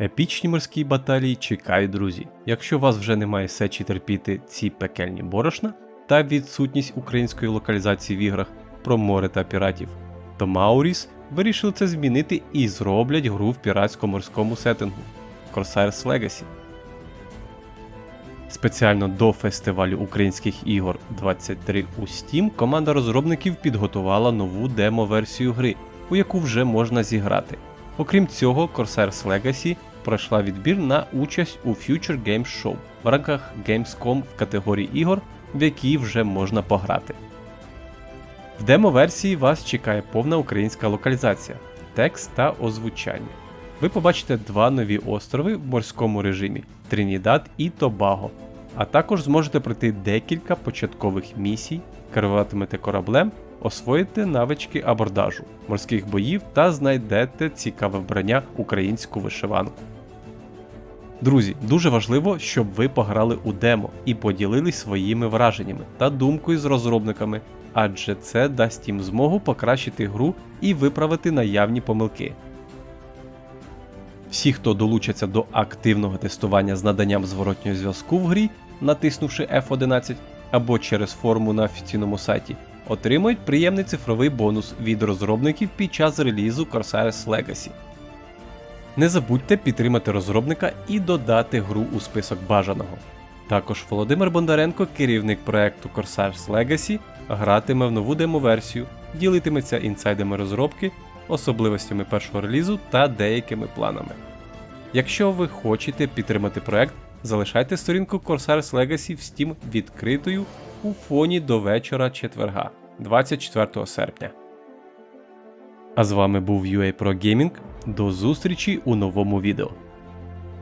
Епічні морські баталії чекають, друзі. Якщо вас вже немає сечі терпіти ці пекельні борошна та відсутність української локалізації в іграх про море та піратів, то Мауріс вирішили це змінити і зроблять гру в піратсько-морському сеттингу Corsairs Legacy. Спеціально до фестивалю українських ігор 23 у Steam команда розробників підготувала нову демо-версію гри, у яку вже можна зіграти. Окрім цього, Corsairs Legacy пройшла відбір на участь у Future Games Show в рамках Gamescom в категорії ігор, в які вже можна пограти. В демо-версії вас чекає повна українська локалізація, текст та озвучання. Ви побачите два нові острови в морському режимі Тринідад і Тобаго, а також зможете пройти декілька початкових місій, керуватимете кораблем, освоїте навички абордажу, морських боїв та знайдете цікаве вбрання українську вишиванку. Друзі, дуже важливо, щоб ви пограли у демо і поділились своїми враженнями та думкою з розробниками, адже це дасть їм змогу покращити гру і виправити наявні помилки. Всі, хто долучаться до активного тестування з наданням зворотнього зв'язку в грі, натиснувши F11 або через форму на офіційному сайті, отримують приємний цифровий бонус від розробників під час релізу Corsairs Legacy. Не забудьте підтримати розробника і додати гру у список бажаного. Також Володимир Бондаренко, керівник проекту Corsairs Legacy, гратиме в нову демо-версію, ділитиметься інсайдами розробки, особливостями першого релізу та деякими планами. Якщо ви хочете підтримати проект, залишайте сторінку Corsairs Legacy в Steam відкритою у фоні до вечора четверга, 24 серпня. А з вами був UA Pro Gaming. До зустрічі у новому відео.